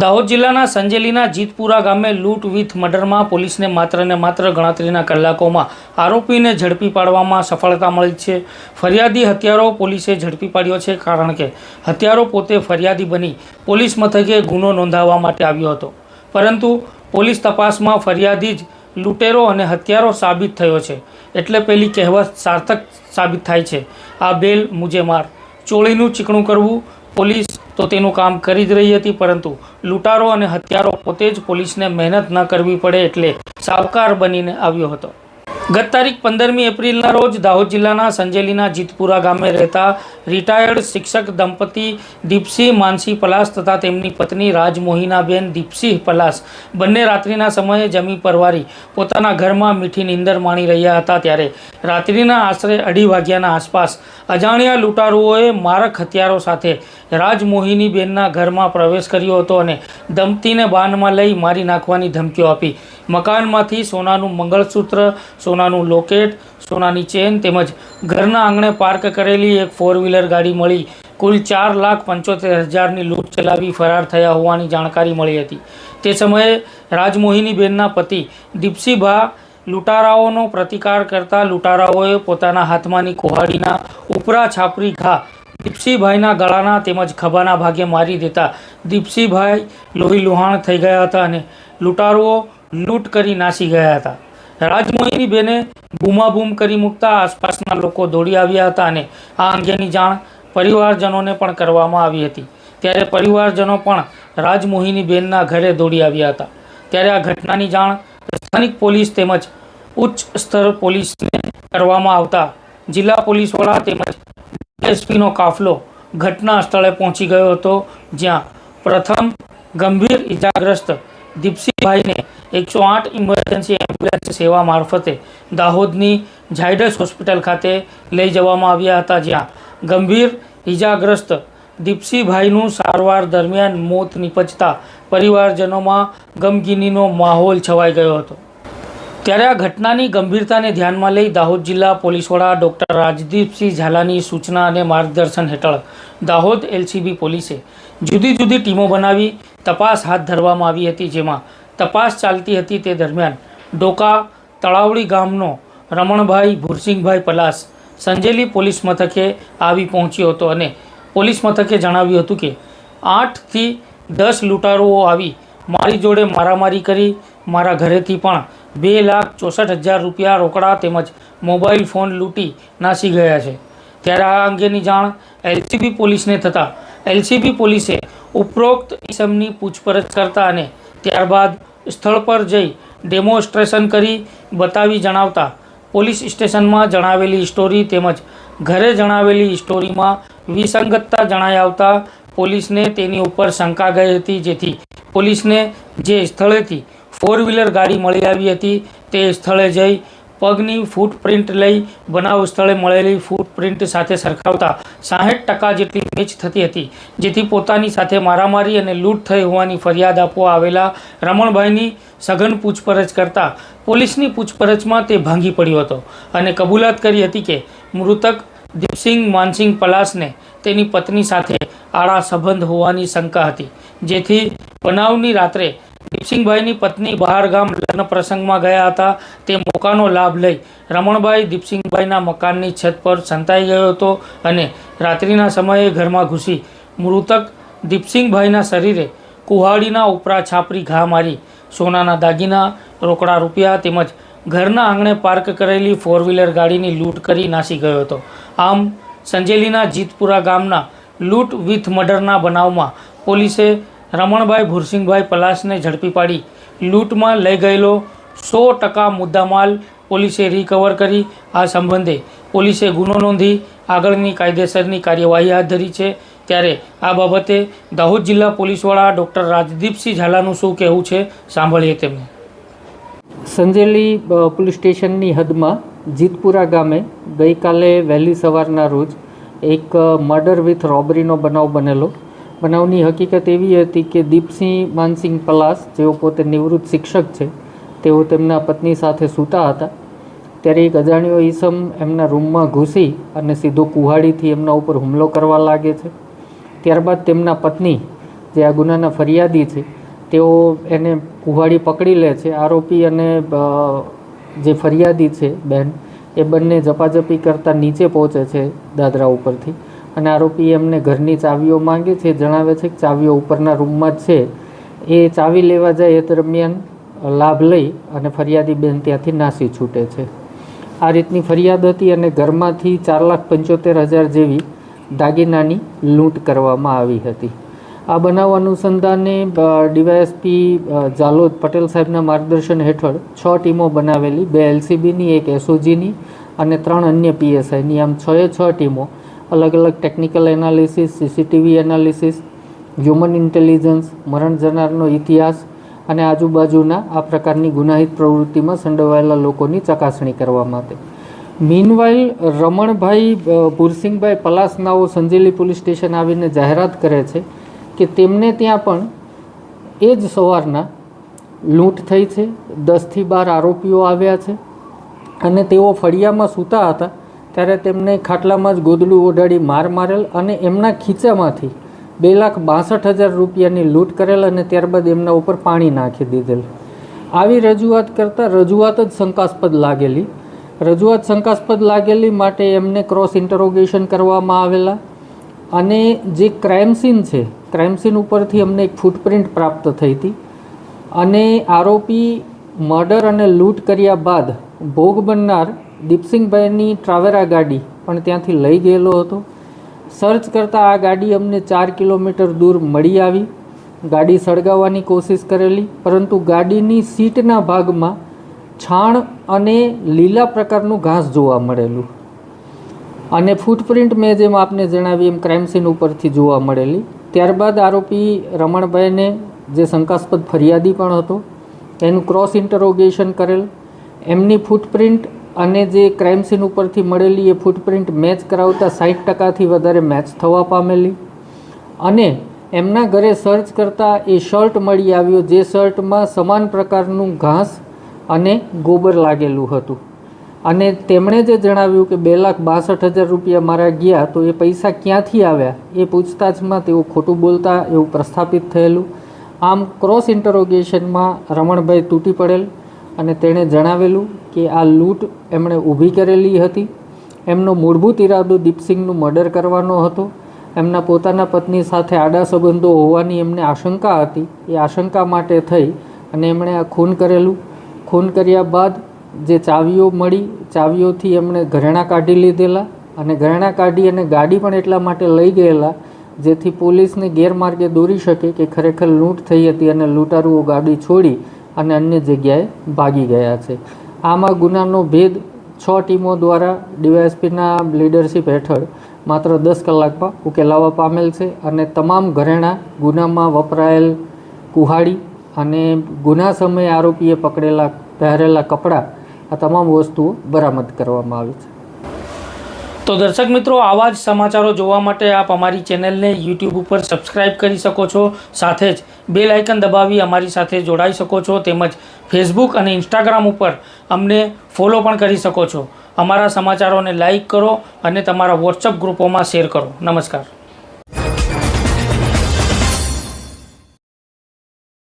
દાહોદ જિલ્લાના સંજેલીના જીતપુરા ગામે લૂંટ વિથ મર્ડરમાં પોલીસને માત્ર ને માત્ર ગણતરીના કલાકોમાં આરોપીને ઝડપી પાડવામાં સફળતા મળી છે. ફરિયાદી હત્યારો પોલીસે ઝડપી પાડ્યો છે કારણ કે હત્યારો પોતે ફરિયાદી બની પોલીસ મથકે ગુનો નોંધાવવા માટે આવ્યો હતો. પરંતુ પોલીસ તપાસમાં ફરિયાદી જ લૂંટેરો અને હત્યારો સાબિત થયો છે. એટલે પેલી કહેવત સાર્થક સાબિત થાય છે. આ બેલ મુજે માર. ચોળીનું ચીકણું કરવું પોલીસ તો તેનું કામ કરી જ રહી હતી, પરંતુ લૂંટારો અને હત્યારો પોતે જ પોલીસને મહેનત ન કરવી પડે એટલે સાવકાર બનીને આવ્યો હતો. ગત તારીખ પંદરમી એપ્રિલના રોજ દાહોદ જિલ્લાના સંજેલીના જીતપુરા ગામે રહેતા રિટાયર્ડ શિક્ષક દંપતી દીપસિંહ માનસી પલાસ તથા તેમની પત્ની રાજમોહિનાબેન દીપસિંહ પલાસ બંને રાત્રિના સમયે જમી પરવારી પોતાના ઘરમાં મીઠી નીંદર માણી રહ્યા હતા ત્યારે રાત્રિના આશરે અઢી વાગ્યાના આસપાસ અજાણ્યા લૂંટારુઓએ મારક હથિયારો સાથે રાજમોહિનીબેનના ઘરમાં પ્રવેશ કર્યો હતો અને દંપતીને બાનમાં લઈ મારી નાખવાની ધમકીઓ આપી. મકાનમાંથી સોનાનું મંગળસૂત્ર, સોનાનું લોકેટ, સોનાની ચેન તેમજ ઘરના આંગણે પાર્ક કરેલી એક ફોર વ્હીલર ગાડી મળી. કુલ ચાર લાખ પંચોતેર હજારની લૂંટ ચલાવી ફરાર થયા હોવાની જાણકારી મળી હતી. તે સમયે રાજમોહિનીબેનના પતિ દીપસીભા લૂંટારાઓનો પ્રતિકાર કરતા લૂંટારાઓએ પોતાના હાથમાંની કુહાડીના ઉપરા છાપરી ઘા દીપસીભાઈના ગળાના તેમજ ખભાના ભાગે મારી દેતા દીપસીભાઈ લોહી લુહાણ થઈ ગયા હતા અને લૂંટારુઓ લૂંટ કરી નાસી ગયા હતા. રાજમોહિની બેને બૂમાબૂમ કરી મૂકતા આસપાસના લોકો દોડી આવ્યા હતા અને આ અંગેની જાણ પરિવારજનોને પણ કરવામાં આવી હતી. ત્યારે પરિવારજનો પણ રાજમોહિની બેનના ઘરે દોડી આવ્યા હતા. ત્યારે આ ઘટનાની જાણ સ્થાનિક પોલીસ તેમજ ઉચ્ચ સ્તર પોલીસને કરવામાં આવતા જિલ્લા પોલીસ વડા તેમજ એસપીનો કાફલો ઘટના સ્થળે પહોંચી ગયો હતો, જ્યાં પ્રથમ ગંભીર ઇજાગ્રસ્ત દીપસિંહભાઈને એકસો આઠ ઇમરજન્સી એમ્બ્યુલન્સ સેવા મારફતે દાહોદની ઝાયડસ હોસ્પિટલ ખાતે લઈ જવામાં આવ્યા હતા, જ્યાં ગંભીર ઇજાગ્રસ્ત દીપસિંહભાઈનું સારવાર દરમિયાન મોત નિપજતા પરિવારજનોમાં ગમગીનીનો માહોલ છવાઈ ગયો હતો. ત્યારે આ ઘટનાની ગંભીરતાને ધ્યાનમાં લઈ દાહોદ જિલ્લા પોલીસ વડા ડૉક્ટર રાજદીપસિંહ ઝાલાની સૂચના અને માર્ગદર્શન હેઠળ દાહોદ એલસીબી પોલીસે જુદી જુદી ટીમો બનાવી તપાસ હાથ ધરવામાં આવી હતી, જેમાં તપાસ ચાલતી હતી તે દરમિયાન ડોકા તળાવડી ગામનો રમણભાઈ ભુરસિંગભાઈ પલાસ સંજેલી પોલીસ મથકે આવી પહોંચ્યો હતો અને પોલીસ મથકે જણાવ્યું હતું કે આઠથી દસ લૂંટારુઓ આવી મારી જોડે મારામારી કરી, મારા ઘરેથી પણ બે લાખ ચોસઠ હજાર રૂપિયા રોકડા તેમજ મોબાઈલ ફોન લૂંટી નાસી ગયા છે. ત્યારે આ અંગેની જાણ એલસીબી પોલીસને થતાં એલસીબી પોલીસે ઉપરોક્ત ઇસમની પૂછપરછ કરતા અને ત્યારબાદ સ્થળ પર જઈ ડેમોન્સ્ટ્રેશન કરી બતાવી જણાવતા પોલીસ સ્ટેશનમાં જણાવેલી સ્ટોરી તેમજ ઘરે જણાવેલી સ્ટોરીમાં વિસંગતતા જણાઈ આવતા પોલીસને તેની ઉપર શંકા ગઈ હતી, જેથી પોલીસને જે સ્થળેથી ફોર વ્હીલર ગાડી મળી આવી હતી. તે સ્થળે જઈ પગની ફૂટપ્રિન્ટ લઈ બનાવ સ્થળે મળેલી ફૂટપ્રિન્ટ સાથે સરખાવતા સાહીઠ ટકા જેટલી મેચ થતી હતી, જેથી પોતાની સાથે મારામારી અને લૂંટ થઈ હોવાની ફરિયાદ આપવા આવેલા રમણભાઈની સઘન પૂછપરછ કરતા પોલીસની પૂછપરછમાં તે ભાંગી પડ્યો હતો અને કબૂલાત કરી હતી કે મૃતક દીપસિંહ માનસિંહ પલાસને તેની પત્ની સાથે આડા સંબંધ હોવાની શંકા હતી, જેથી બનાવની રાત્રે દીપસિંહભાઈની પત્ની બહાર ગામ લગ્ન પ્રસંગમાં ગયા હતા. તે મોકાનો લાભ લઈ રમણભાઈ દીપસિંહભાઈના મકાનની છત પર સંતાઈ ગયો હતો અને રાત્રિના સમયે ઘરમાં ઘૂસી મૃતક દીપસિંહભાઈના શરીરે કુહાડીના ઉપરા છાપરી ઘા મારી સોનાના દાગીના, રોકડા રૂપિયા તેમજ ઘરના આંગણે પાર્ક કરેલી ફોર વ્હીલર ગાડીની લૂંટ કરી નાસી ગયો હતો. આમ સંજેલીના જીતપુરા ગામના લૂંટ વિથ મર્ડરના બનાવમાં પોલીસે રમણભાઈ ભુરસિંગભાઈ પલાસને ઝડપી પાડી લૂંટમાં લઈ ગયેલો સો ટકા મુદ્દામાલ પોલીસે રિકવર કરી. આ સંબંધે પોલીસે ગુનો નોંધી આગળની કાયદેસરની કાર્યવાહી હાથ ધરી છે. ત્યારે આ બાબતે દાહોદ જિલ્લા પોલીસ વડા ડૉક્ટર રાજદીપસિંહ ઝાલાનું શું કહેવું છે સાંભળીએ તેમને. સંજેલી પોલીસ સ્ટેશનની હદમાં જીતપુરા ગામે ગઈકાલે વહેલી સવારના રોજ એક મર્ડર વિથ રોબરીનો બનાવ બનેલો. બનાવની હકીકત એવી હતી કે દીપસિંહ માનસિંહ પલાસ, જેઓ પોતે નિવૃત્ત શિક્ષક છે, તેઓ તેમના પત્ની સાથે સૂતા હતા. ત્યારે એક અજાણ્યો ઈસમ એમના રૂમમાં ઘૂસી અને સીધો કુહાડીથી એમના ઉપર હુમલો કરવા લાગે છે. ત્યારબાદ તેમના પત્ની, જે આ ગુનાના ફરિયાદી છે, તેઓ એને કુહાડી પકડી લે છે. આરોપી અને જે ફરિયાદી છે, બેન, એ બંને ઝપાઝપી કરતાં નીચે પહોંચે છે દાદરા ઉપરથી. અને આરોપી એમને ઘરની ચાવીઓ માંગે છે, જણાવે છે કે ચાવીઓ ઉપરના રૂમમાં જ છે. એ ચાવી લેવા જાય એ દરમિયાન લાભ લઈ અને ફરિયાદી બેન ત્યાંથી નાસી છૂટે છે. આ રીતની ફરિયાદ હતી અને ઘરમાંથી ચાર લાખ પંચોતેર હજાર જેવી દાગીનાની લૂંટ કરવામાં આવી હતી. આ બનાવ અનુસંધાને ડીવાયએસપી જાલોદ પટેલ સાહેબના માર્ગદર્શન હેઠળ છ ટીમો બનાવેલી, બે એલસીબીની, એક એસઓજીની અને ત્રણ અન્ય પીએસઆઈની. આમ છ એ છ ટીમો અલગ અલગ technical analysis CCTV analysis human intelligence મરણ જનારનો ઇતિહાસ અને આજુબાજુના આ પ્રકારની ગુનાહિત પ્રવૃત્તિમાં સંડોવાયેલા લોકોની ચકાસણી કરવા માટે. મીનવાઇલ રમણભાઈ અ, પલાસનાઓ સંજેલી પોલીસ સ્ટેશન આવીને જાહેરાત કરે છે કે તેમને ત્યાં પણ એ જ સવારના લૂંટ થઈ છે. દસથી બાર આરોપીઓ આવ્યા છે અને તેઓ ફળિયામાં સૂતા હતા ત્યારે તેમને ખાટલામાં જ ગોદડું ઓઢાડી માર મારેલ અને એમના ખીચામાંથી બે લાખ બાસઠ હજાર રૂપિયાની લૂંટ કરેલ અને ત્યારબાદ એમના ઉપર પાણી નાખી દીધેલ. આવી રજૂઆત કરતાં રજૂઆત જ શંકાસ્પદ લાગેલી. રજૂઆત શંકાસ્પદ લાગેલી માટે એમને ક્રોસ ઇન્ટરોગેશન કરવામાં આવેલા અને જે ક્રાઇમ સીન છે ક્રાઇમ સીન ઉપરથી અમને એક ફૂટપ્રિન્ટ પ્રાપ્ત થઈ હતી અને આરોપી મર્ડર અને લૂંટ કર્યા બાદ ભોગ બનનાર દીપસિંહભાઈની ટ્રાવેરા ગાડી, પણ ત્યાંથી લઈ ગયેલો હતો. સર્ચ કરતાં આ ગાડી અમને ચાર કિલોમીટર દૂર મળી આવી. ગાડી સળગાવવાની કોશિશ કરેલી, પરંતુ ગાડીની સીટના ભાગમાં છાણ અને લીલા પ્રકારનું ઘાસ જોવા મળેલું. અને ફૂટપ્રિન્ટ મેં જેમ આપને જણાવી એમ ક્રાઇમ સીન ઉપરથી જોવા મળેલી. ત્યારબાદ આરોપી રમણભાઈને જે શંકાસ્પદ ફરિયાદી પણ હતો, એનું ક્રોસ ઇન્ટરોગેશન કરેલ. એમની ફૂટપ્રિન્ટ અને જે ક્રાઇમ સીન ઉપરથી મળેલી એ ફૂટપ્રિન્ટ મેચ કરાવતા સાઠ ટકાથી વધારે મેચ થવા પામેલી. અને એમના ઘરે સર્ચ કરતાં એ શર્ટ મળી આવ્યો, જે શર્ટમાં સમાન પ્રકારનું ઘાસ અને ગોબર લાગેલું હતું. અને તેમણે જે જણાવ્યું કે બે લાખ બાસઠ હજાર રૂપિયા મારા ગયા તો એ પૈસા ક્યાંથી આવ્યા, એ પૂછતાછમાં તેઓ ખોટું બોલતા એવું પ્રસ્થાપિત થયેલું. આમ ક્રોસ ઇન્ટરોગેશનમાં રમણભાઈ તૂટી પડેલ. અને તેણે જણાવેલું કે આ લૂંટ એમણે ઊભી કરેલી હતી. એમનો મૂળભૂત ઈરાદો દીપસિંહનું મર્ડર કરવાનો હતો. એમના પોતાના પત્ની સાથે આડા સંબંધો હોવાની એમને આશંકા હતી. એ આશંકા માટે થઈ અને એમણે આ ખૂન કરેલું. ખૂન કર્યા બાદ જે ચાવીઓ મળી, ચાવીઓથી એમણે ઘરેણાં કાઢી લીધેલા અને ઘરેણાં કાઢી અને ગાડી પણ એટલા માટે લઈ ગયેલા, જેથી પોલીસને ગેરમાર્ગે દોરી શકે કે ખરેખર લૂંટ થઈ હતી અને લૂંટારુઓ ગાડી છોડી અને અન્ય જગ્યાએ ભાગી ગયા છે. આમાં ગુનાનો ભેદ છ ટીમો દ્વારા ડીવાયએસપીના લીડરશિપ હેઠળ માત્ર દસ કલાકમાં ઉકેલાવા પામેલ છે અને તમામ ઘરેણાં ગુનામાં વપરાયેલ કુહાડી અને ગુના સમયે આરોપીએ પકડેલા પહેરેલા કપડાં, આ તમામ વસ્તુઓ બરામદ કરવામાં આવી છે. તો દર્શક મિત્રો, આવા જ સમાચારો જોવા માટે આપ અમારી ચેનલને યુટ્યુબ ઉપર સબસ્ક્રાઈબ કરી શકો છો. સાથે જ બેલ આઇકન દબાવી અમારી સાથે જોડાઈ શકો છો તેમજ ફેસબુક અને ઇન્સ્ટાગ્રામ ઉપર અમને ફોલો પણ કરી શકો છો. અમારા સમાચારોને લાઇક કરો અને તમારા વોટ્સઅપ ગ્રુપોમાં શેર કરો. નમસ્કાર.